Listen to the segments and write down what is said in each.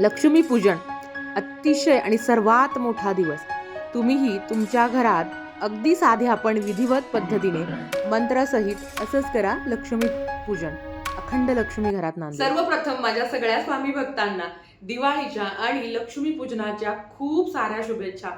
लक्ष्मीपूजन अतिशय आणि सर्वात मोठा दिवस. तुम्हीही तुमच्या घरात अगदी साध्या पण विधिवत पद्धतीने मंत्रासहित असंच करा लक्ष्मी पूजन अखंड लक्ष्मी घरात नांद सर्वप्रथम माझ्या सगळ्या स्वामी भक्तांना दिवाळीच्या आणि लक्ष्मी पूजनाच्या खूप साऱ्या शुभेच्छा.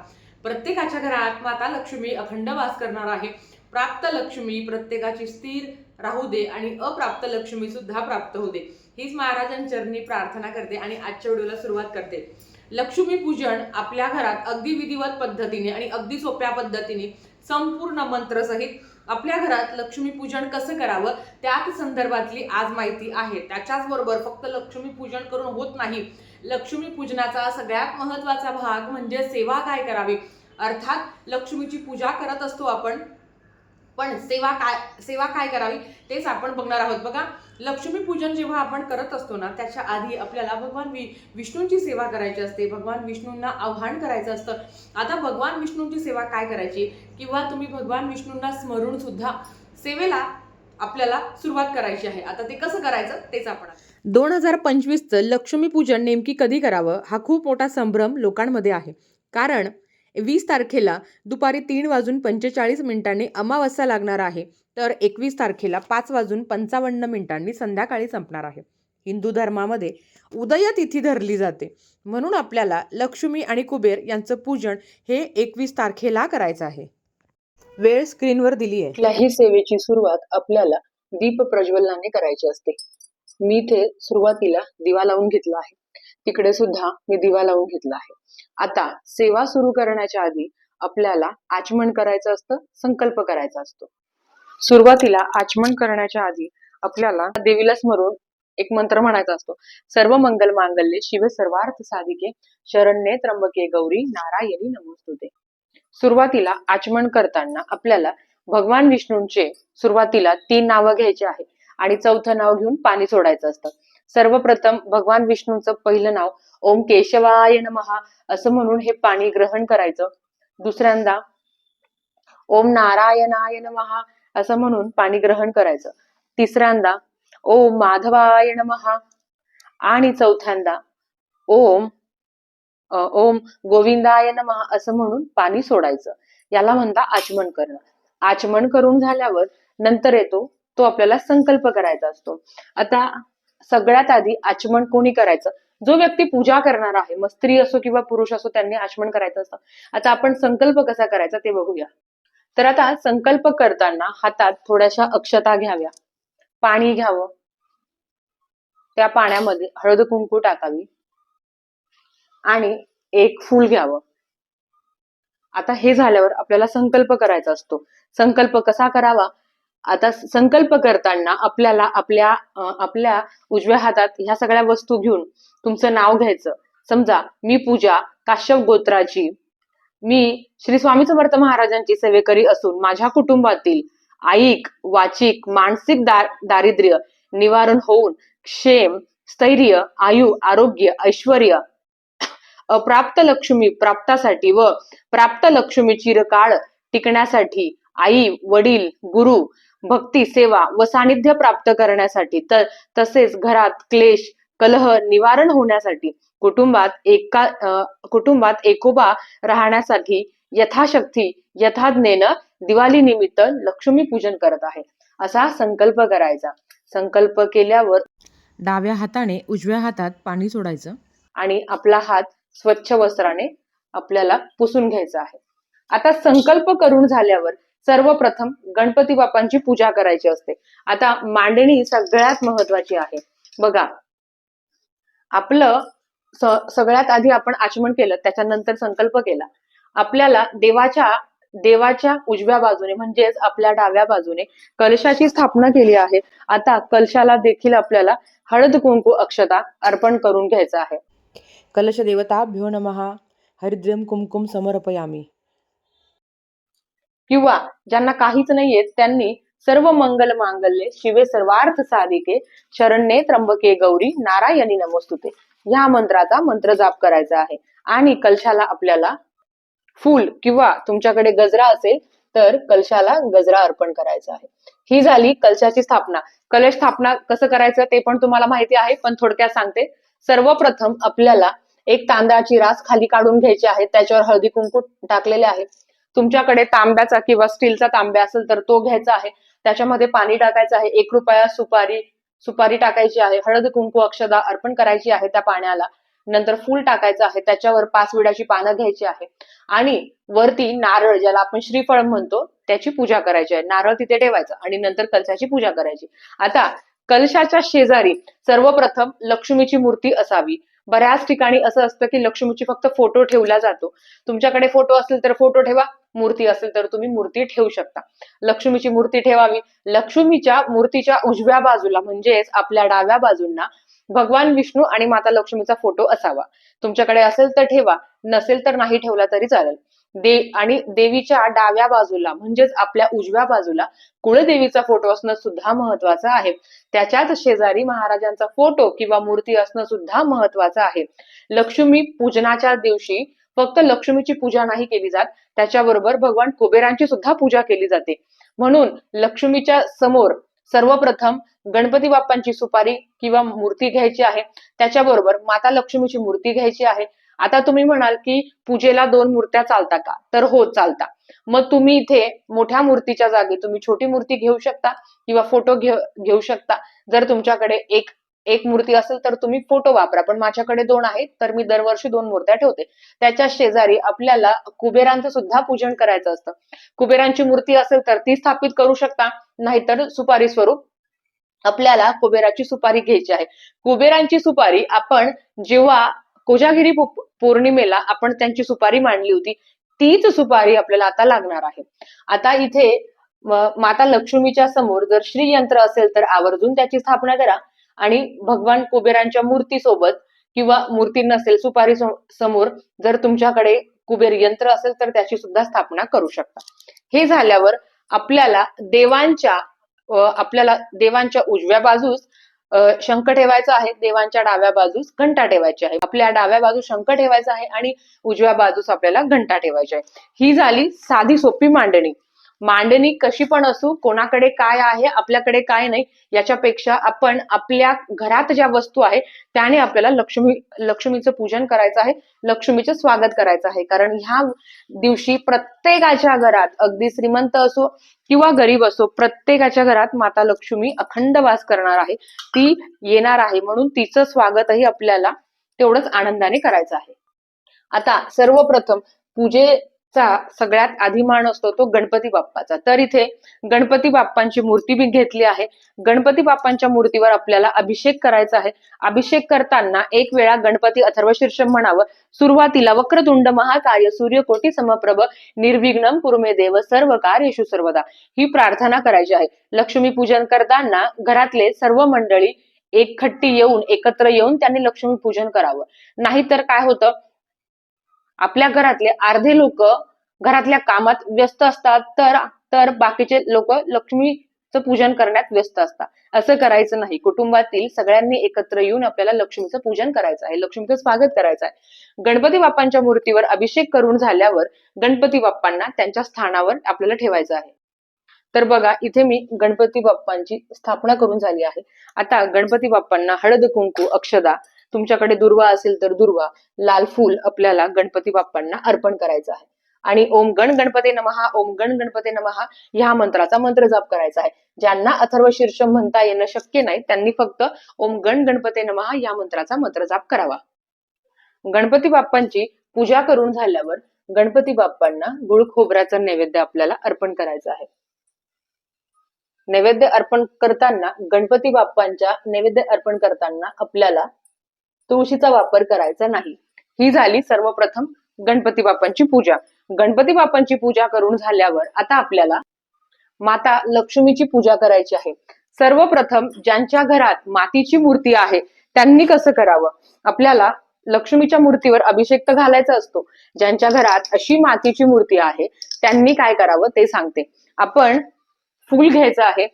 प्रत्येकाच्या घरात माता लक्ष्मी अखंड वास करणार आहे. प्राप्त लक्ष्मी प्रत्येकाची स्थिर राहू दे आणि अप्राप्त लक्ष्मी सुद्धा प्राप्त होऊ दे. हीच महाराजांचरणी प्रार्थना करते आणि आजच्या व्हिडिओला सुरुवात करते. लक्ष्मी पूजन आपल्या घरात अगदी विधिवत पद्धतीने आणि अगदी सोप्या पद्धतीने संपूर्ण मंत्रसहित आपल्या घरात लक्ष्मी पूजन कसं करावं त्याच संदर्भातली आज माहिती आहे. त्याच्याच बरोबर फक्त लक्ष्मी पूजन करून होत नाही. लक्ष्मी पूजनाचा सगळ्यात महत्त्वाचा भाग म्हणजे सेवा काय करावी? अर्थात लक्ष्मीची पूजा करत असतो आपण पण सेवा काय सेवा काय करावी तेच आपण बघणार आहोत. बघा लक्ष्मी पूजन जेव्हा आपण करत असतो ना त्याच्या आधी आपल्याला भगवान वि विष्णूंची सेवा करायची असते. भगवान विष्णूंना आव्हान करायचं असतं. आता भगवान विष्णूंची सेवा काय करायची? किंवा तुम्ही भगवान विष्णूंना स्मरून सुद्धा सेवेला आपल्याला सुरुवात करायची आहे. आता ते कसं करायचं? तेच आपण दोन हजार पंचवीसचं लक्ष्मीपूजन नेमकी कधी करावं? हा खूप मोठा संभ्रम लोकांमध्ये आहे. कारण वीस तारखेला दुपारी तीन वाजून पंचेचाळीस मिनिटांनी अमावस्या लागणार आहे. तर एकवीस तारखेला पाच वाजून पंचावन्न मिनिटांनी संध्याकाळी संपणार आहे. हिंदू धर्मामध्ये उदय तिथी धरली जाते. म्हणून आपल्याला लक्ष्मी आणि कुबेर यांचं पूजन हे एकवीस तारखेला करायचं आहे. वेळ स्क्रीनवर दिली आहे. कुठल्याही सेवेची सुरुवात आपल्याला दीप प्रज्वलनाने करायची असते. मी इथे सुरुवातीला दिवा लावून घेतला आहे. तिकडे सुद्धा मी दिवा लावून घेतला आहे. आता सेवा सुरू करण्याच्या आधी आपल्याला आचमन करायचं असतं संकल्प करायचा असतो. सुरुवातीला आचमन करण्याच्या आधी आपल्याला देवीला स्मरून एक मंत्र म्हणायचा असतो. सर्व मंगल मांगल्ये शिव सर्वार्थ साधिके शरण्ये त्र्यंबके गौरी नारायणी नमोस्तुते. सुरुवातीला आचमन करताना आपल्याला भगवान विष्णूंचे सुरुवातीला तीन नावं घ्यायची आहे आणि चौथं नाव घेऊन पाणी सोडायचं असतं. सर्वप्रथम भगवान विष्णूंचं पहिलं नाव ओम केशवाय नमहा असं म्हणून हे पाणी ग्रहण करायचं. दुसऱ्यांदा ओम नारायणाय नमहा असं म्हणून पाणी ग्रहण करायचं. तिसऱ्यांदा ओम माधवाय नमहा आणि चौथ्यांदा ओम ओम गोविंदाय महा असं म्हणून पाणी सोडायचं. याला म्हणता आचमन करणं. आचमन करून झाल्यावर नंतर येतो तो आपल्याला संकल्प करायचा असतो. आता सगळ्यात आधी आचमन कोणी करायचं? जो व्यक्ती पूजा करणार आहे मग स्त्री असो किंवा पुरुष असो त्यांनी आचमन करायचं असतं. आता आपण संकल्प कसा करायचा ते बघूया. तर आता संकल्प करताना हातात थोड्याशा अक्षता घ्याव्या. पाणी घ्यावं. त्या पाण्यामध्ये हळद कुंकू टाकावी. आणि एक फूल घ्यावं. आता हे झाल्यावर आपल्याला संकल्प करायचा असतो. संकल्प कसा करावा? आता संकल्प करताना आपल्याला आपल्या आपल्या उजव्या हातात ह्या सगळ्या वस्तू घेऊन तुमचं नाव घ्यायचं. समजा मी पूजा काश्यप गोत्राची मी श्री स्वामी समर्थ महाराजांची सेवेकरी असून माझ्या कुटुंबातील आईक वाचिक मानसिक दार दारिद्र्य निवारण होऊन क्षेम स्थैर्य आयु आरोग्य ऐश्वर अप्राप्त लक्ष्मी प्राप्तासाठी व प्राप्त लक्ष्मी चिरकाळ टिकण्यासाठी आई वडील गुरु भक्ती सेवा व सानिध्य प्राप्त करण्यासाठी तर तसेच घरात क्लेश कलह निवारण होण्यासाठी कुटुंबात एका कुटुंबात एकोबा राहण्यासाठी यथाशक्ती यथाज्ञेनं दिवाळी निमित्त लक्ष्मी पूजन करत आहे. असा संकल्प करायचा. संकल्प केल्यावर डाव्या हाताने उजव्या हातात पाणी सोडायचं. आणि आपला हात स्वच्छ वस्त्राने आपल्याला पुसून घ्यायचा आहे. आता संकल्प करून झाल्यावर सर्वप्रथम गणपती बाप्पांची पूजा करायची असते. आता मांडणी सगळ्यात महत्वाची आहे. बघा आपलं सगळ्यात आधी आपण आचमन केलं त्याच्यानंतर संकल्प केला. आपल्याला देवाच्या देवाच्या उजव्या बाजूने म्हणजेच आपल्या डाव्या बाजूने कलशाची स्थापना केली आहे. आता कलशाला देखील आपल्याला हळद कुंकू अक्षता अर्पण करून घ्यायचं आहे. कलश देवता भ्यो नमः हरिद्रम कुमकुम समर्पयामी. किंवा ज्यांना काहीच नाही येत त्यांनी सर्व मंगल मांगल्ये शिवे सर्वार्थ साधिके शरण्ये त्र्यंबके गौरी नारायणी नमोस्तुते. ह्या मंत्राचा मंत्र जाप करायचा आहे. आणि कलशाला आपल्याला फूल किंवा तुमच्याकडे गजरा असेल तर कलशाला गजरा अर्पण करायचा आहे. ही झाली कलशाची स्थापना. कलश स्थापना कसं करायचं ते पण तुम्हाला माहिती आहे पण थोडक्यात सांगते. सर्वप्रथम आपल्याला एक तांदळाची रास खाली काढून घ्यायची आहे त्याच्यावर हळदी कुंकू टाकलेले आहे. तुमच्याकडे तांब्याचा किंवा स्टीलचा तांब्या असेल तर तो घ्यायचा आहे. त्याच्यामध्ये पाणी टाकायचं आहे. एक रुपया सुपारी सुपारी टाकायची आहे. हळद कुंकू अक्षदा अर्पण करायची आहे त्या पाण्याला. नंतर फूल टाकायचं आहे. त्याच्यावर पाच विड्याची पानं घ्यायची आहे. आणि वरती नारळ ज्याला आपण श्रीफळ म्हणतो त्याची पूजा करायची आहे. नारळ तिथे ठेवायचं आणि नंतर कलशाची पूजा करायची. आता कलशाच्या शेजारी सर्वप्रथम लक्ष्मीची मूर्ती असावी. बऱ्याच ठिकाणी असं असतं की लक्ष्मीची फक्त फोटो ठेवला जातो. तुमच्याकडे फोटो असेल तर फोटो ठेवा. मूर्ती असेल तर तुम्ही मूर्ती ठेवू शकता. लक्ष्मीची मूर्ती ठेवावी. लक्ष्मीच्या मूर्तीच्या उजव्या बाजूला म्हणजेच आपल्या डाव्या बाजूंना भगवान विष्णू आणि माता लक्ष्मीचा फोटो असावा. तुमच्याकडे असेल तर ठेवा नसेल तर नाही ठेवला तरी चालेल. दे आणि देवीच्या डाव्या बाजूला म्हणजेच आपल्या उजव्या बाजूला कुळदेवीचा फोटो असणं सुद्धा महत्वाचं आहे. त्याच्याच शेजारी महाराजांचा फोटो किंवा मूर्ती असणं सुद्धा महत्वाचं आहे. लक्ष्मी पूजनाच्या दिवशी फक्त लक्ष्मीची पूजा नाही केली जात त्याच्याबरोबर भगवान कुबेरांची सुद्धा पूजा केली जाते. म्हणून लक्ष्मीच्या समोर सर्वप्रथम गणपती बाप्पांची सुपारी किंवा मूर्ती घ्यायची आहे. त्याच्याबरोबर माता लक्ष्मीची मूर्ती घ्यायची आहे. आता तुम्ही म्हणाल की पूजेला दोन मूर्त्या चालता का? तर हो चालता मग तुम्ही इथे मोठ्या मूर्तीच्या जागी तुम्ही छोटी मूर्ती घेऊ शकता किंवा फोटो घेऊ शकता. जर तुमच्याकडे एक एक मूर्ती असेल तर तुम्ही फोटो वापरा. पण माझ्याकडे दोन आहेत तर मी दरवर्षी दोन मूर्त्या ठेवते. त्याच्या शेजारी आपल्याला कुबेरांचं सुद्धा पूजन करायचं असतं. कुबेरांची मूर्ती असेल तर ती स्थापित करू शकता नाहीतर सुपारी स्वरूप आपल्याला कुबेराची सुपारी घ्यायची आहे. कुबेरांची सुपारी आपण जेव्हा कोजागिरी पौर्णिमेला आपण त्यांची सुपारी मांडली होती तीच सुपारी आपल्याला आता लागणार आहे. आता इथे माता लक्ष्मीच्या समोर जर श्रीयंत्र असेल तर आवर्जून त्याची स्थापना करा. आणि भगवान कुबेरांच्या मूर्ती सोबत किंवा मूर्ती नसेल सुपारी समोर जर तुमच्याकडे कुबेर यंत्र असेल तर त्याची सुद्धा स्थापना करू शकता. हे झाल्यावर आपल्याला देवांच्या आपल्याला देवांच्या उजव्या बाजूस शंख ठेवायचा आहे देवांच्या डाव्या बाजूस घंटा ठेवायची आहे. आपल्या डाव्या बाजूस शंख ठेवायचा आहे आणि उजव्या बाजूस आपल्याला घंटा ठेवायची आहे. ही झाली साधी सोपी मांडणी. मांडणी कशी पण असू कोणाकडे काय आहे आपल्याकडे काय नाही याच्यापेक्षा आपण आपल्या घरात ज्या वस्तू आहे त्याने आपल्याला लक्ष्मी लक्ष्मीचं पूजन करायचं आहे लक्ष्मीचं स्वागत करायचं आहे. कारण ह्या दिवशी प्रत्येकाच्या घरात अगदी श्रीमंत असो किंवा गरीब असो प्रत्येकाच्या घरात माता लक्ष्मी अखंड वास करणार आहे. ती येणार आहे म्हणून तिचं स्वागतही आपल्याला तेवढंच आनंदाने करायचं आहे. आता सर्वप्रथम पूजे चा सगळ्यात आधी मान असतो तो गणपती बाप्पाचा. तर इथे गणपती बाप्पांची मूर्ती मी घेतली आहे. गणपती बाप्पांच्या मूर्तीवर आपल्याला अभिषेक करायचा आहे. अभिषेक करताना एक वेळा गणपती अथर्व शीर्षम म्हणावं सुरुवातीला वक्रतुंड महाकाय सूर्यकोटी समप्रभ निर्विघ्नम कुरुमे देव सर्व येशू सर्वदा. ही प्रार्थना करायची आहे. लक्ष्मी पूजन करताना घरातले सर्व मंडळी एक खट्टी येऊन एकत्र येऊन त्यांनी लक्ष्मी पूजन करावं. नाहीतर काय होतं? आपल्या घरातले अर्धे लोक घरातल्या कामात व्यस्त असतात तर तर बाकीचे लोक लक्ष्मीचं पूजन करण्यात व्यस्त असतात. असं करायचं नाही. कुटुंबातील सगळ्यांनी एकत्र येऊन आपल्याला लक्ष्मीचं पूजन करायचं आहे. लक्ष्मीचं स्वागत करायचं आहे. गणपती बाप्पांच्या मूर्तीवर अभिषेक करून झाल्यावर गणपती बाप्पांना त्यांच्या स्थानावर आपल्याला ठेवायचं आहे. तर बघा इथे मी गणपती बाप्पांची स्थापना करून झाली आहे. आता गणपती बाप्पांना हळद कुंकू अक्षदा तुमच्याकडे दुर्वा असेल तर दुर्वा. लाल फूल आपल्याला गणपती बाप्पांना अर्पण करायचं आहे. आणि ओम गण गणपती नमहा ओम गण गणपती नमहा ह्या मंत्राचा मंत्र जाप करायचा आहे. ज्यांना अथर्व शीर्ष म्हणता येणं शक्य नाही त्यांनी फक्त ओम गण गणपती नमहा या मंत्राचा मंत्र जाप करावा. गणपती बाप्पांची पूजा करून झाल्यावर गणपती बाप्पांना गुळ खोबऱ्याचा नैवेद्य आपल्याला अर्पण करायचा आहे. नैवेद्य अर्पण करताना गणपती बाप्पांच्या नैवेद्य अर्पण करताना आपल्याला तुळशीचा वापर करायचा नाही. ही झाली सर्वप्रथम गणपती बाप्पांची पूजा. गणपती बाप्पांची पूजा करून झाल्यावर आता आपल्याला माता लक्ष्मीची पूजा करायची आहे. सर्वप्रथम ज्यांच्या घरात मातीची मूर्ती आहे त्यांनी कसं करावं? आपल्याला लक्ष्मीच्या मूर्तीवर अभिषेक तर घालायचा असतो. ज्यांच्या घरात अशी मातीची मूर्ती आहे त्यांनी काय करावं ते सांगते. आपण फूल घ्यायचं आहे.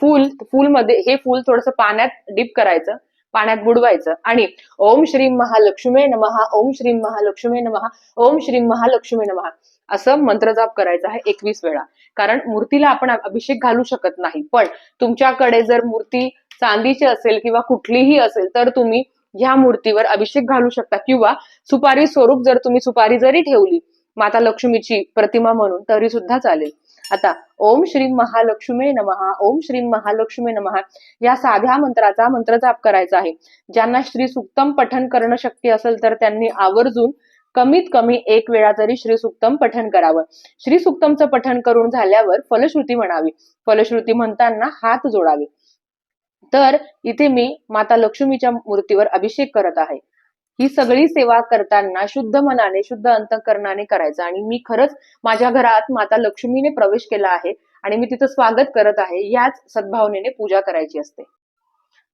फूल फूलमध्ये हे फूल थोडस पाण्यात डिप करायचं. पाण्यात बुडवायचं. आणि ओम श्री महालक्ष्मी नमहा ओम श्री महालक्ष्मी नमहा ओम श्री महालक्ष्मी नमहा असं मंत्रजाप करायचा आहे एकवीस वेळा. कारण मूर्तीला आपण अभिषेक घालू शकत नाही. पण तुमच्याकडे जर मूर्ती चांदीची असेल किंवा कुठलीही असेल तर तुम्ही ह्या मूर्तीवर अभिषेक घालू शकता. किंवा सुपारी स्वरूप जर तुम्ही सुपारी जरी ठेवली माता लक्ष्मीची प्रतिमा म्हणून तरी सुद्धा चालेल. आता ओम श्री महालक्ष्मी नमहा ओम श्री महालक्ष्मी नमहा. या साध्या मंत्राचा मंत्र जाप करायचा आहे. ज्यांना श्री सुक्तम पठन करणं शक्य असेल तर त्यांनी आवर्जून कमीत कमी एक वेळा तरी श्री सुक्तम पठन करावं. श्री सुक्तमचं पठन करून झाल्यावर फलश्रुती म्हणावी. फलश्रुती म्हणताना हात जोडावे. तर इथे मी माता लक्ष्मीच्या मूर्तीवर अभिषेक करत आहे. ही सगळी सेवा करताना शुद्ध मनाने शुद्ध अंतकरणाने करायचं. आणि मी खरंच माझ्या घरात माता लक्ष्मीने प्रवेश केला आहे आणि मी तिचं स्वागत करत आहे याच सद्भावनेने पूजा करायची असते.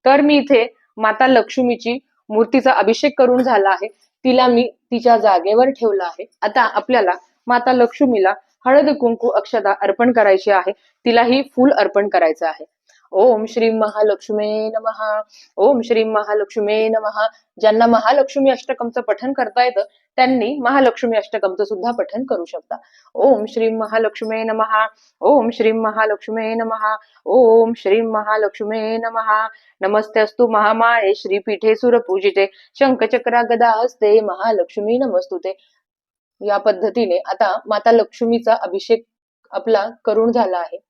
तर मी इथे माता लक्ष्मीची मूर्तीचा अभिषेक करून झाला आहे. तिला मी तिच्या जागेवर ठेवलं आहे. आता आपल्याला माता लक्ष्मीला हळद कुंकू अक्षता अर्पण करायची आहे. तिलाही फूल अर्पण करायचं आहे. ओम श्री महालक्ष्मी नमहा ओम श्री महालक्ष्मी नमहा ज्यांना महालक्ष्मी अष्टकमचं पठन करता येतं त्यांनी महालक्ष्मी अष्टकमचं सुद्धा पठन करू शकता. ओम श्री महालक्ष्मी नमहा ओम श्री महालक्ष्मी नमहा ओम श्री महालक्ष्मी नमहा नमस्ते अस्तु महामाये श्रीपीठे सुरपूजिते शंखचक्रा गदा असते महालक्ष्मी नमस्तुते. या पद्धतीने आता माता लक्ष्मीचा अभिषेक आपला करून झाला आहे.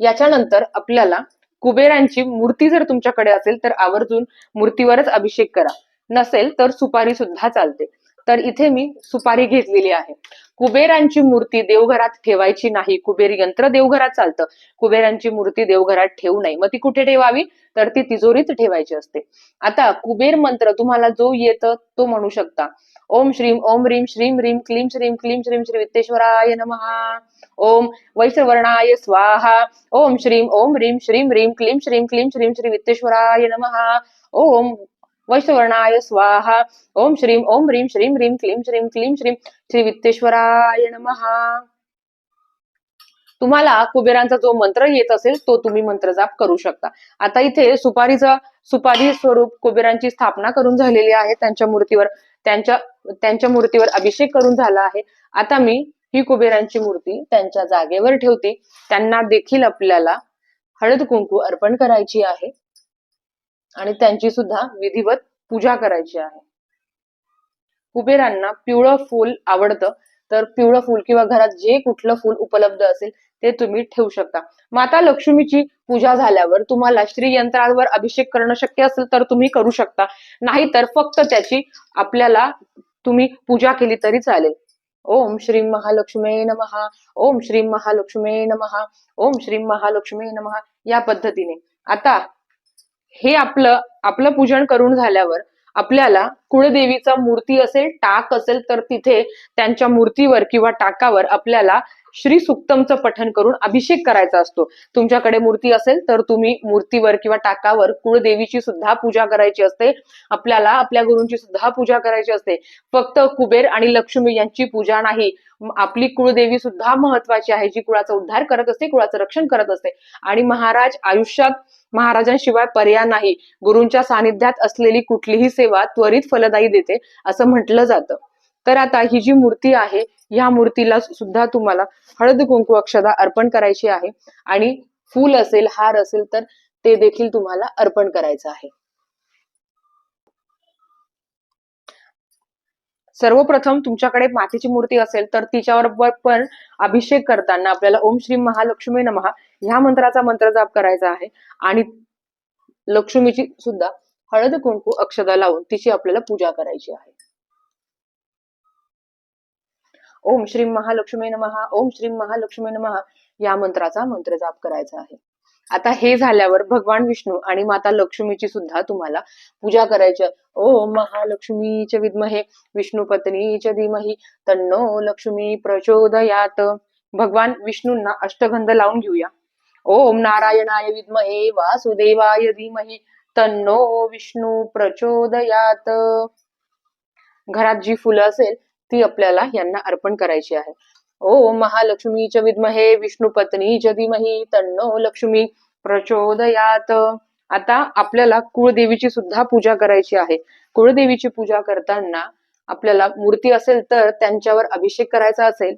याच्यानंतर आपल्याला कुबेरांची मूर्ती जर तुमच्याकडे असेल तर आवर्जून मूर्तीवरच अभिषेक करा. नसेल तर सुपारी सुद्धा चालते. तर इथे मी सुपारी घेतलेली आहे. कुबेरांची मूर्ती देवघरात ठेवायची नाही. कुबेर यंत्र देवघरात चालतं. कुबेरांची मूर्ती देवघरात ठेवू नये. मग ती कुठे ठेवावी? तर ती तिजोरीत ठेवायची असते. आता कुबेर मंत्र तुम्हाला जो येतं तो म्हणू शकता. ओम श्रीम ओम रीम श्रीम रीम क्लीम श्रीम क्लीम श्रीम श्री वित्तेश्वराय नमहा. ओम वैश्रवर्णाय स्वाहा. ओम श्रीम ओम रीम श्रीम रीम क्लीम श्रीम क्लीम श्रीम श्री वित्तेश्वराय नमहा. ओम वैश्रवर्णाय स्वाहा। ओम श्रीम ओम ह्रीम श्रीम ह्रीम क्लीम श्रीम क्लीम श्रीम श्री। वित्तेश्वराय महा तुम्हाला कुबेरांचा जो मंत्र येत असेल तो तुम्ही मंत्र जाप करू शकता. आता इथे सुपारीचा सुपारी स्वरूप कुबेरांची स्थापना करून झालेली आहे. त्यांच्या मूर्तीवर त्यांच्या त्यांच्या मूर्तीवर अभिषेक करून झाला आहे. आता मी ही कुबेरांची मूर्ती त्यांच्या जागेवर ठेवते. त्यांना देखील आपल्याला हळद कुंकू अर्पण करायची आहे. आणि त्यांची सुद्धा विधिवत पूजा करायची आहे. कुबेरांना पिवळं फूल आवडतं. तर पिवळं फूल किंवा घरात जे कुठलं फूल उपलब्ध असेल ते तुम्ही ठेवू शकता. माता लक्ष्मीची पूजा झाल्यावर तुम्हाला श्री यंत्रावर अभिषेक करणं शक्य असेल तर तुम्ही करू शकता. नाहीतर फक्त त्याची आपल्याला तुम्ही पूजा केली तरी चालेल. ओम श्री महालक्ष्मी नमहा ओम श्री महालक्ष्मी नमहा ओम श्री महालक्ष्मी नमहा या पद्धतीने. आता हे आपलं आपलं पूजन करून झाल्यावर आपल्याला कुळदेवीचा मूर्ती असेल टाक असेल तर तिथे त्यांच्या मूर्तीवर किंवा टाकावर आपल्याला श्री सुक्तमचं पठन करून अभिषेक करायचा असतो. तुमच्याकडे मूर्ती असेल तर तुम्ही मूर्तीवर किंवा टाकावर कुळदेवीची सुद्धा पूजा करायची असते. आपल्याला आपल्या गुरूंची सुद्धा पूजा करायची असते. फक्त कुबेर आणि लक्ष्मी यांची पूजा नाही. आपली कुळदेवी सुद्धा महत्वाची आहे. जी कुळाचा उद्धार करत असते कुळाचं रक्षण करत असते. आणि महाराज आयुष्यात महाराजांशिवाय पर्याय नाही. गुरूंच्या सानिध्यात असलेली कुठलीही सेवा त्वरित फलदायी देते असं म्हटलं जातं. तर आता ही जी मूर्ती आहे ह्या मूर्तीला सुद्धा तुम्हाला हळद कुंकू अक्षदा अर्पण करायची आहे. आणि फूल असेल हार असेल तर ते देखील तुम्हाला अर्पण करायचं आहे. सर्वप्रथम तुमच्याकडे मातीची मूर्ती असेल तर तिच्यावर पण अभिषेक करताना आपल्याला ओम श्री महालक्ष्मी नमहा ह्या मंत्राचा मंत्र जाप करायचा आहे. आणि लक्ष्मीची सुद्धा हळद कुंकू अक्षदा लावून तिची आपल्याला पूजा करायची आहे. ओम श्री महालक्ष्मी नमहा ओम श्री महालक्ष्मी नमहा या मंत्राचा मंत्र जाप करायचा आहे. आता हे झाल्यावर भगवान विष्णू आणि माता लक्ष्मीची सुद्धा तुम्हाला पूजा करायची. आहे. महालक्ष्मीच विद्महे विष्णू पत्नीच धीमहि तन्नो लक्ष्मी प्रचोदयात. भगवान विष्णूंना अष्टगंध लावून घेऊया. ओम नारायणाय विद्महे वासुदेवाय धीमहि तन्नो विष्णू प्रचोदयात. घरात जी फुलं असेल ती आपल्याला यांना अर्पण करायची आहे. ओ महालक्ष्मीच्या विद्महे विष्णू पत्नी च धीमही तन्नो लक्ष्मी प्रचोदयात. आता आपल्याला कुळदेवीची सुद्धा पूजा करायची आहे. कुळदेवीची पूजा करताना आपल्याला मूर्ती असेल तर त्यांच्यावर अभिषेक करायचा असेल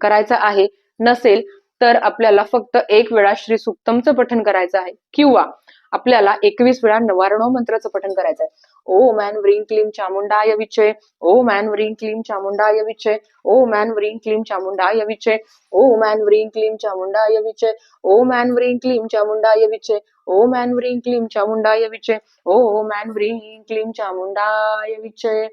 करायचा आहे. नसेल तर आपल्याला फक्त एक वेळा श्री सुक्तमचं पठण करायचं आहे. किंवा आपल्याला एकवीस वेळा नवारणव मंत्राचं पठण करायचं आहे. ओम मॅन व्रीं क्लीं चामुंडाय विचे ओम मॅन व्रीं क्लीं चामुंडाय विचे ओम मॅन व्रीं क्लीं चामुंडाय विचे ओम मॅन व्रीं क्लीं चामुंडाय विचे ओम मॅन व्रीं क्लीं चामुंडाय विचे ओम ऐन व्रीं क्लीं चामुंडाय विचे ओम मॅन व्रीं क्लीं चामुंडाय विचे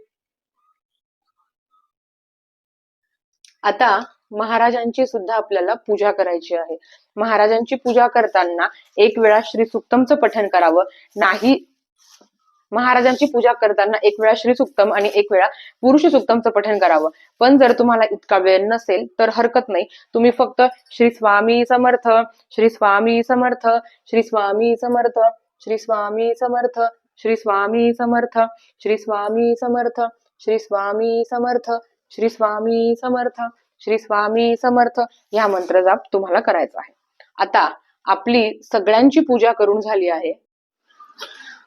आता महाराजांची सुद्धा आपल्याला पूजा करायची आहे. महाराजांची पूजा करताना एक वेळा श्री सुक्तमचं पठण करावं. नाही महाराजांची पूजा करताना एक वेळा श्री सुक्तम आणि एक वेळा पुरुष सुक्तमचं पठण करावं. पण जर तुम्हाला इतका वेळ नसेल तर हरकत नाही. तुम्ही फक्त श्री स्वामी समर्थ श्री स्वामी समर्थ श्री स्वामी समर्थ श्री स्वामी समर्थ श्री स्वामी समर्थ श्री स्वामी समर्थ श्री स्वामी समर्थ श्री स्वामी समर्थ श्री स्वामी समर्थ ह्या मंत्र जाप तुम्हाला करायचा आहे. आता आपली सगळ्यांची पूजा करून झाली आहे.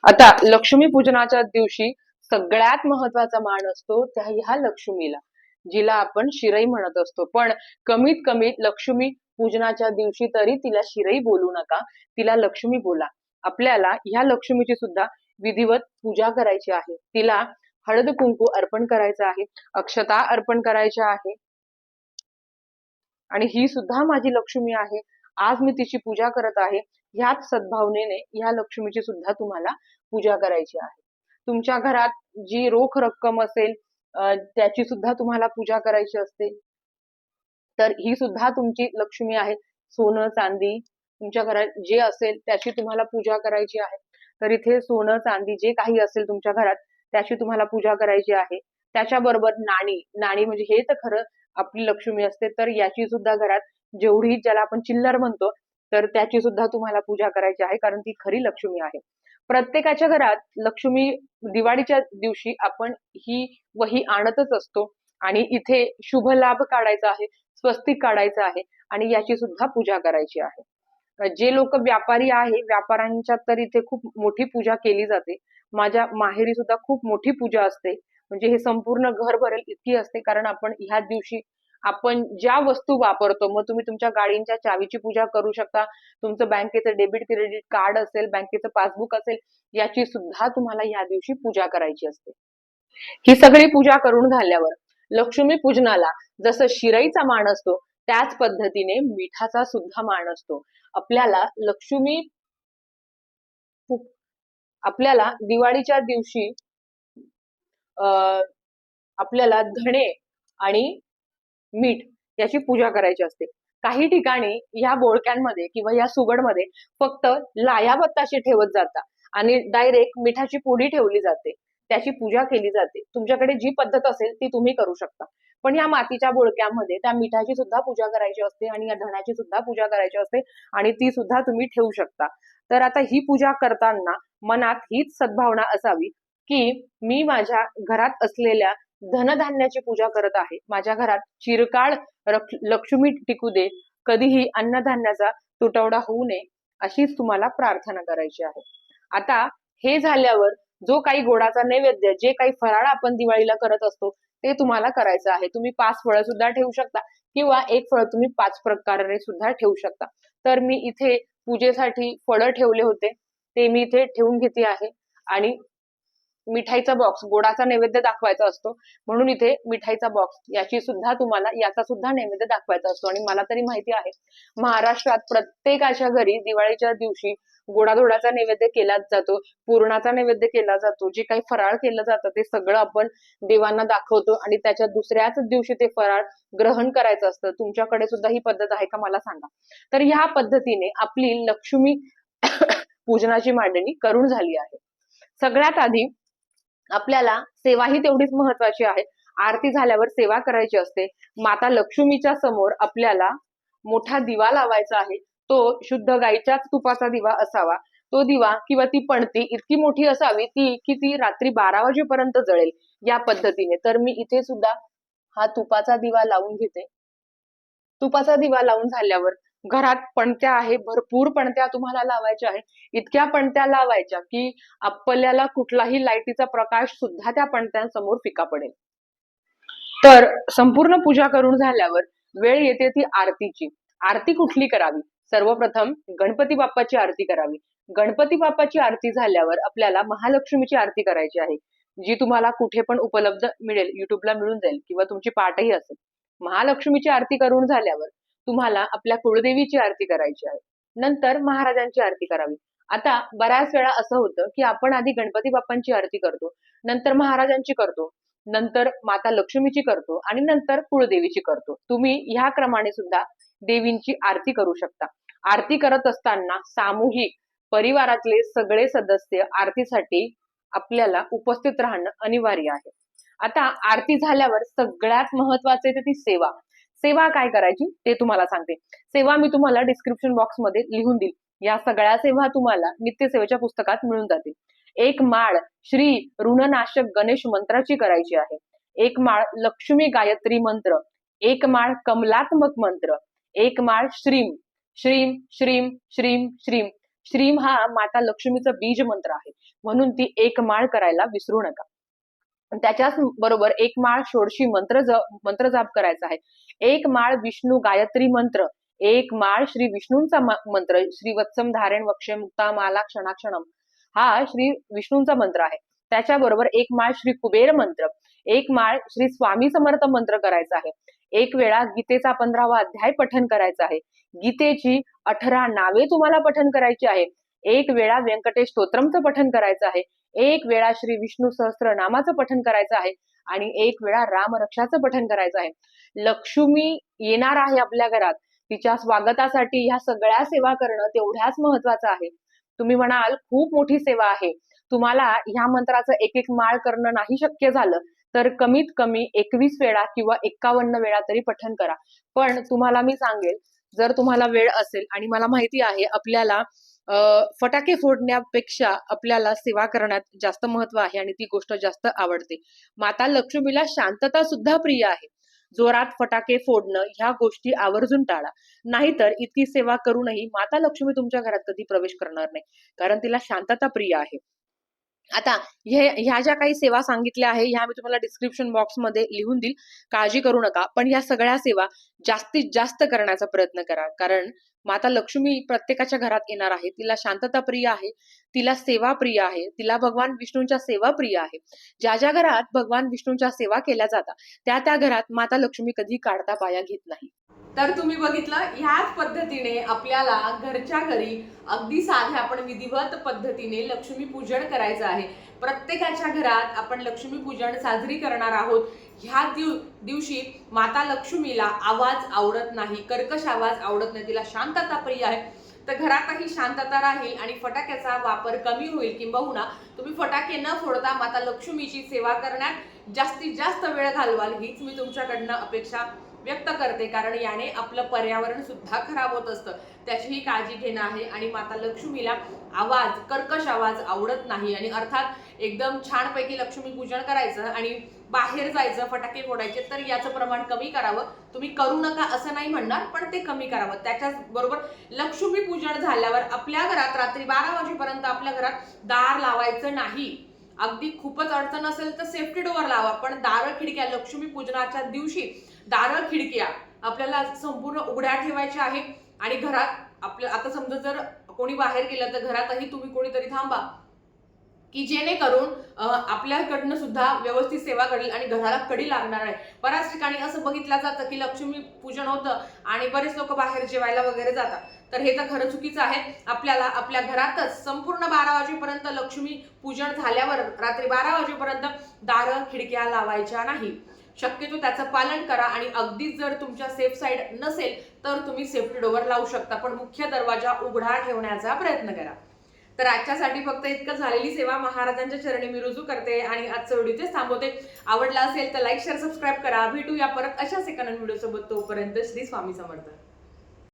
आता लक्ष्मी पूजनाच्या दिवशी सगळ्यात महत्त्वाचा मान असतो त्या ह्या लक्ष्मीला जिला आपण शिरई म्हणत असतो. पण कमीत कमी लक्ष्मी पूजनाच्या दिवशी तरी तिला शिरई बोलू नका तिला लक्ष्मी बोला. आपल्याला ह्या लक्ष्मीची सुद्धा विधिवत पूजा करायची आहे. तिला हळद कुंकू अर्पण करायचं आहे अक्षता अर्पण करायच्या आहे. आणि ही सुद्धा माझी लक्ष्मी आहे. आज मी तिची पूजा करत आहे. ह्याच सद्भावनेने ह्या लक्ष्मीची सुद्धा तुम्हाला पूजा करायची आहे. तुमच्या घरात जी रोख रक्कम असेल त्याची सुद्धा तुम्हाला पूजा करायची असते. तर ही सुद्धा तुमची लक्ष्मी आहे. सोनं चांदी तुमच्या घरात जे असेल त्याची तुम्हाला पूजा करायची आहे. तर इथे सोनं चांदी जे काही असेल तुमच्या घरात त्याची तुम्हाला पूजा करायची आहे. त्याच्याबरोबर नाणी नाणी म्हणजे हे तर खरं आपली लक्ष्मी असते. तर याची सुद्धा घरात जेवढी ज्याला आपण चिल्लर म्हणतो तर त्याची सुद्धा तुम्हाला पूजा करायची आहे कारण ती खरी लक्ष्मी आहे. प्रत्येकाच्या घरात लक्ष्मी दिवाळीच्या दिवशी आपण ही वही आणतच असतो आणि इथे शुभ लाभ काढायचा आहे स्वस्तिक काढायचं आहे आणि याची सुद्धा पूजा करायची आहे. जे लोक व्यापारी आहे व्यापाऱ्यांच्या तर इथे खूप मोठी पूजा केली जाते. माझ्या माहेरी सुद्धा खूप मोठी पूजा असते. म्हणजे हे संपूर्ण घर भरेल इतकी असते कारण आपण ह्या दिवशी आपण ज्या वस्तू वापरतो मग तुम्ही तुमच्या गाडींच्या चावीची पूजा करू शकता. तुमचं बँकेचं डेबिट क्रेडिट कार्ड असेल बँकेचं पासबुक असेल याची सुद्धा तुम्हाला या दिवशी पूजा करायची असते. ही सगळी पूजा करून झाल्यावर लक्ष्मी पूजनाला जसं शिरईचा मान असतो त्याच पद्धतीने मिठाचा सुद्धा मान असतो. आपल्याला लक्ष्मी आपल्याला दिवाळीच्या दिवशी आपल्याला धणे आणि मीठ याची पूजा करायची असते. काही ठिकाणी या बोळक्यांमध्ये किंवा या सुगडमध्ये फक्त लायाबत्ताशी ठेवत जातात आणि डायरेक्ट मिठाची पुडी ठेवली जाते. त्याची पूजा केली जाते. तुमच्याकडे जी पद्धत असेल ती तुम्ही करू शकता. पण या मातीच्या बोळक्यामध्ये त्या मिठाची सुद्धा पूजा करायची असते आणि या धण्याची सुद्धा पूजा करायची असते आणि ती सुद्धा तुम्ही ठेवू शकता. तर आता ही पूजा करताना मनात हीच सद्भावना असावी की मी माझ्या घरात असलेल्या धनधान्याची पूजा करत आहे. माझ्या घरात चिरकाळ लक्ष्मी टिकू दे. कधीही अन्नधान्याचा तुटवडा होऊ नये अशीच तुम्हाला प्रार्थना करायची आहे. आता हे झाल्यावर जो काही गोडाचा नैवेद्य जे काही फराळ आपण दिवाळीला करत असतो ते तुम्हाला करायचं आहे. तुम्ही पाच फळं सुद्धा ठेवू शकता किंवा एक फळ तुम्ही पाच प्रकारे सुद्धा ठेवू शकता. तर मी इथे पूजेसाठी फळं ठेवले होते. ते मी इथे ठेवून घेते आहे. आणि मिठाईचा बॉक्स गोडाचा नैवेद्य दाखवायचा असतो. म्हणून इथे मिठाईचा बॉक्स याची सुद्धा तुम्हाला याचा सुद्धा नैवेद्य दाखवायचा असतो. आणि मला तरी माहिती आहे महाराष्ट्रात प्रत्येकाच्या घरी दिवाळीच्या दिवशी गोडाधोडाचा नैवेद्य केला जातो पूर्णाचा नैवेद्य केला जातो जे काही फराळ केलं जातं ते सगळं आपण देवांना दाखवतो आणि त्याच्या दुसऱ्याच दिवशी ते फराळ ग्रहण करायचं असतं. तुमच्याकडे सुद्धा ही पद्धत आहे का मला सांगा. तर ह्या पद्धतीने आपली लक्ष्मी पूजनाची मांडणी करून झाली आहे. सगळ्यात आधी आपल्याला सेवा ही तेवढीच महत्वाची आहे. आरती झाल्यावर सेवा करायची असते. माता लक्ष्मीच्या समोर आपल्याला मोठा दिवा लावायचा आहे. तो शुद्ध गाईच्याच तुपाचा दिवा असावा. तो दिवा किंवा ती पणती इतकी मोठी असावी ती की ती रात्री बारा वाजेपर्यंत जळेल या पद्धतीने. तर मी इथे सुद्धा हा तुपाचा दिवा लावून घेते. तुपाचा दिवा लावून झाल्यावर घरात पणत्या आहे भरपूर पणत्या तुम्हाला लावायच्या आहे इतक्या पणत्या लावायच्या की आपल्याला कुठलाही लाईटीचा प्रकाश सुद्धा त्या पणत्यांसमोर फिका पडेल. तर संपूर्ण पूजा करून झाल्यावर वेळ येते ती आरतीची. आरती कुठली करावी? सर्वप्रथम गणपती बाप्पाची आरती करावी. गणपती बाप्पाची आरती झाल्यावर आपल्याला महालक्ष्मीची आरती करायची आहे. जी तुम्हाला कुठे पण उपलब्ध मिळेल युट्यूबला मिळून जाईल किंवा तुमची पाठही असेल. महालक्ष्मीची आरती करून झाल्यावर तुम्हाला आपल्या कुळदेवीची आरती करायची आहे. नंतर महाराजांची आरती करावी. आता बऱ्याच वेळा असं होतं की आपण आधी गणपती बाप्पांची आरती करतो नंतर महाराजांची करतो नंतर माता लक्ष्मीची करतो आणि नंतर कुळदेवीची करतो. तुम्ही ह्या क्रमाने सुद्धा देवींची आरती करू शकता. आरती करत असताना सामूहिक परिवारातले सगळे सदस्य आरतीसाठी आपल्याला उपस्थित राहणं अनिवार्य आहे. आता आरती झाल्यावर सगळ्यात महत्त्वाचे ते ती सेवा. सेवा काय करायची ते तुम्हाला सांगते. सेवा मी तुम्हाला डिस्क्रिप्शन बॉक्समध्ये लिहून देईल. या सगळ्या सेवा तुम्हाला नित्यसेवेच्या पुस्तकात मिळून जातील. एक माळ श्री ऋणनाशक गणेश मंत्राची करायची आहे. एक माळ लक्ष्मी गायत्री मंत्र. एक माळ कमलात्मक मंत्र. एक माळ श्रीम. श्रीम श्रीम श्रीम श्रीम. श्रीम हा माता लक्ष्मीचा बीज मंत्र आहे. म्हणून ती एक माळ करायला विसरू नका. त्याच्याच बरोबर एक माळ षोडशी मंत्र मंत्र जाप करायचा आहे. एक माळ विष्णू गायत्री मंत्र. एक माळ श्री विष्णूंचा मंत्र. श्री वत्सम धारण वक्षे मुक्ता माला क्षणाक्षणम. हा श्री विष्णूंचा मंत्र आहे. त्याच्याबरोबर एक माळ श्री कुबेर मंत्र. एक माळ श्री स्वामी समर्थ मंत्र करायचा आहे. एक वेळा गीतेचा पंधरावा अध्याय पठन करायचा आहे. गीतेची अठरा नावे तुम्हाला पठन करायची आहे. एक वेळा व्यंकटेश स्तोत्रमचं पठन करायचं आहे. एक वेळा श्री विष्णू सहस्त्र नामाचं पठन करायचं आहे. आणि एक वेळा रामरक्षाचं पठन करायचं आहे. लक्ष्मी येणार आहे आपल्या घरात. तिच्या स्वागतासाठी ह्या सगळ्या सेवा करणं तेवढ्याच महत्वाचं आहे. तुम्ही म्हणाल खूप मोठी सेवा आहे. तुम्हाला ह्या मंत्राचं एक एक माळ करणं नाही शक्य झालं तर कमीत कमी एकवीस वेळा किंवा एक्कावन्न वेळा तरी पठन करा. पण तुम्हाला मी सांगेल जर तुम्हाला वेळ असेल आणि मला माहिती आहे आपल्याला फटाके फोडण्यापेक्षा आपल्याला सेवा करण्यात जास्त महत्त्व आहे आणि ती गोष्ट जास्त आवडते. माता लक्ष्मीला शांतता सुद्धा प्रिय आहे. जोरात फटाके फोडणं ह्या गोष्टी आवर्जून टाळा. नाहीतर इतकी सेवा करूनही माता लक्ष्मी तुमच्या घरात कधी प्रवेश करणार नाही. कारण तिला शांतता प्रिय आहे. आता हे ह्या ज्या काही सेवा सांगितल्या आहे ह्या मी तुम्हाला डिस्क्रिप्शन बॉक्समध्ये लिहून देईल. काळजी करू नका पण ह्या सगळ्या सेवा जास्तीत जास्त करण्याचा प्रयत्न करा. कारण माता लक्ष्मी प्रत्येकाच्या घरात येणार आहे तिला शांतता प्रिय आहे तिला सेवा प्रिय आहे तिला भगवान विष्णूंच्या सेवा प्रिय आहे. ज्या ज्या घरात भगवान विष्णूंच्या सेवा केल्या जातात त्या त्या घरात माता लक्ष्मी कधी काढता पाया घेत नाही. तर तुम्ही बघितलं ह्याच पद्धतीने आपल्याला घरच्या घरी अगदी साध्या आपण विधिवत पद्धतीने लक्ष्मी पूजन करायचं आहे. प्रत्येकाच्या घरात आपण लक्ष्मी पूजन साजरी करणार आहोत. ह्या दिव दिवशी माता लक्ष्मीला आवाज आवडत नाही कर्कश आवाज आवडत नाही तिला शांतता प्रिय आहे. तर घरातही शांतता राहील आणि फटाक्याचा वापर कमी होईल किंबहुना तुम्ही फटाके न फोडता माता लक्ष्मीची सेवा करण्यात जास्तीत जास्त वेळ घालवाल हीच मी तुमच्याकडनं अपेक्षा व्यक्त करते कारण याने आपलं पर्यावरण सुद्धा खराब होत असतं. त्याचीही काळजी घेणं आहे आणि माता लक्ष्मीला आवाज कर्कश आवाज आवडत नाही. आणि अर्थात एकदम छानपैकी लक्ष्मी पूजन करायचं आणि बाहेर जायचं फटाके फोडायचे तर याचं प्रमाण कमी करावं. तुम्ही करू नका असं नाही म्हणणार पण ते कमी करावं. त्याच्याच बरोबर लक्ष्मी पूजन झाल्यावर आपल्या घरात रात्री बारा वाजेपर्यंत आपल्या घरात दार लावायचं नाही. अगदी खूपच अडचण असेल तर सेफ्टी डोअर लावा पण दार खिडक्या लक्ष्मी पूजनाच्या दिवशी दार खिडक्या आपल्याला संपूर्ण उघड्या ठेवायच्या आहे आणि घरात आपल्या आता समजा जर कोणी बाहेर गेलं तर घरातही तुम्ही कोणीतरी थांबा. की जेणेकरून आपल्याकडनं सुद्धा व्यवस्थित सेवा घडेल आणि घराला कडी लागणार आहे बऱ्याच ठिकाणी असं बघितलं जातं की लक्ष्मी पूजन होतं आणि बरेच लोक बाहेर जेवायला वगैरे जातात. तर हे तर खरं चुकीचं आहे. आपल्याला आपल्या घरातच संपूर्ण बारा वाजेपर्यंत लक्ष्मी पूजन झाल्यावर रात्री बारा वाजेपर्यंत दारं खिडक्या लावायच्या नाही. शक्यतो त्याचं पालन करा आणि अगदीच जर तुमच्या सेफ साईड नसेल तर तुम्ही सेफ्टी डोअर लावू शकता. पण मुख्य दरवाजा उघडा ठेवण्याचा प्रयत्न करा. तर आजच्यासाठी फक्त इतकं झालेली सेवा महाराजांच्या चरणी मी रुजू करते आणि आजचं व्हिडिओ ते थांबवते. आवडला असेल तर लाईक शेअर सबस्क्राईब करा. भेटूया परत अशाच एका नवीन व्हिडिओ सोबत. तोपर्यंत श्री स्वामी समर्थ.